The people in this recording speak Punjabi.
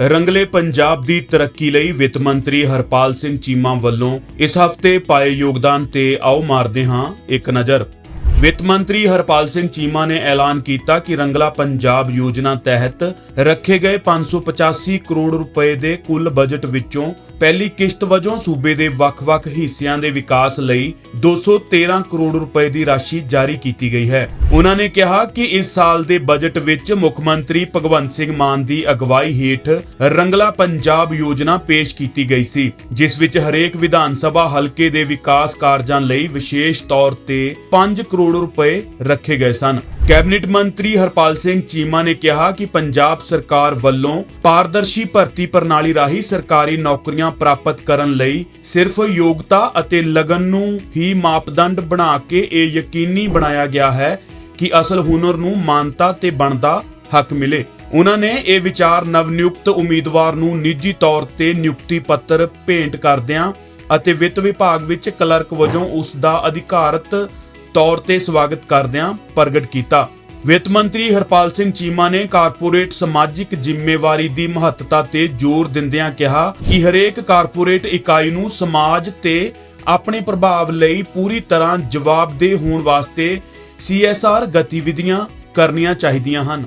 ਰੰਗਲੇ ਪੰਜਾਬ ਦੀ ਤਰੱਕੀ ਲਈ ਵਿੱਤ ਮੰਤਰੀ ਹਰਪਾਲ ਸਿੰਘ ਚੀਮਾ ਵੱਲੋਂ ਇਸ ਹਫ਼ਤੇ ਪਾਏ ਯੋਗਦਾਨ ਤੇ ਆਓ ਮਾਰਦੇ ਹਾਂ ਇੱਕ ਨਜ਼ਰ। ਵਿੱਤ ਮੰਤਰੀ ਹਰਪਾਲ ਸਿੰਘ ਚੀਮਾ ਨੇ ਐਲਾਨ ਕੀਤਾ ਕਿ ਰੰਗਲਾ ਪੰਜਾਬ ਯੋਜਨਾ ਤਹਿਤ ਰੱਖੇ ਗਏ 585 ਕਰੋੜ ਰੁਪਏ ਦੇ ਕੁੱਲ ਬਜਟ ਵਿੱਚੋਂ ਪਹਿਲੀ ਕਿਸ਼ਤ ਵਜੋਂ ਸੂਬੇ ਦੇ ਵੱਖ-ਵੱਖ ਹਿੱਸਿਆਂ ਦੇ ਵਿਕਾਸ ਲਈ 213 ਕਰੋੜ ਰੁਪਏ ਦੀ ਰਾਸ਼ੀ ਜਾਰੀ ਕੀਤੀ ਗਈ ਹੈ। ਉਹਨਾਂ ਨੇ ਕਿਹਾ ਕਿ ਇਸ ਸਾਲ ਦੇ ਬਜਟ ਵਿੱਚ ਮੁੱਖ ਮੰਤਰੀ ਭਗਵੰਤ ਸਿੰਘ ਮਾਨ ਦੀ ਅਗਵਾਈ ਹੇਠ ਰੰਗਲਾ ਪੰਜਾਬ ਯੋਜਨਾ ਪੇਸ਼ ਕੀਤੀ ਗਈ ਸੀ, ਜਿਸ ਵਿੱਚ ਹਰੇਕ ਵਿਧਾਨ ਸਭਾ ਹਲਕੇ ਦੇ ਵਿਕਾਸ ਕਾਰਜਾਂ ਲਈ ਵਿਸ਼ੇਸ਼ ਤੌਰ ਤੇ 5 ਕਰੋੜ ਰੁਪਏ ਰੱਖੇ ਗਏ ਸਨ। ਕੈਬਨਿਟ ਮੰਤਰੀ ਹਰਪਾਲ ਸਿੰਘ ਚੀਮਾ ਨੇ ਕਿਹਾ ਕਿ ਪੰਜਾਬ ਸਰਕਾਰ ਵੱਲੋਂ ਪਾਰਦਰਸ਼ੀ ਭਰਤੀ ਪ੍ਰਣਾਲੀ ਰਾਹੀਂ ਸਰਕਾਰੀ ਨੌਕਰੀਆਂ ਪ੍ਰਾਪਤ ਕਰਨ ਲਈ ਸਿਰਫ ਯੋਗਤਾ ਅਤੇ ਲਗਨ ਨੂੰ ਹੀ ਮਾਪਦੰਡ ਬਣਾ ਕੇ ਇਹ ਯਕੀਨੀ ਬਣਾਇਆ ਗਿਆ ਹੈ ਕਿ ਅਸਲ ਹੁਨਰ ਨੂੰ ਮਾਨਤਾ ਤੇ ਬਣਦਾ ਹੱਕ ਮਿਲੇ। ਉਹਨਾਂ ਨੇ ਇਹ ਵਿਚਾਰ ਨਵਨਿਯੁਕਤ ਉਮੀਦਵਾਰ ਨੂੰ ਨਿੱਜੀ ਤੌਰ ਤੇ ਨਿਯੁਕਤੀ ਪੱਤਰ ਭੇਂਟ ਕਰਦਿਆਂ ਅਤੇ ਵਿੱਤ ਵਿਭਾਗ ਵਿੱਚ ਕਲਰਕ ਵਜੋਂ ਉਸ ਦਾ ਅਧਿਕਾਰਤ ਤੌਰ ਤੇ ਸਵਾਗਤ ਕਰਦਿਆਂ ਪ੍ਰਗਟ ਕੀਤਾ। ਵਿੱਤ ਮੰਤਰੀ ਹਰਪਾਲ ਸਿੰਘ ਚੀਮਾ ਨੇ ਕਾਰਪੋਰੇਟ ਸਮਾਜਿਕ ਜ਼ਿੰਮੇਵਾਰੀ ਦੀ ਮਹੱਤਤਾ ਤੇ ਜ਼ੋਰ ਦਿੰਦਿਆਂ ਕਿਹਾ ਕਿ ਹਰੇਕ ਕਾਰਪੋਰੇਟ ਇਕਾਈ ਨੂੰ ਸਮਾਜ ਤੇ ਆਪਣੇ ਪ੍ਰਭਾਵ ਲਈ ਪੂਰੀ ਤਰ੍ਹਾਂ ਜਵਾਬਦੇਹ ਹੋਣ ਵਾਸਤੇ ਸੀਐਸਆਰ ਗਤੀਵਿਧੀਆਂ ਕਰਨੀਆਂ ਚਾਹੀਦੀਆਂ ਹਨ।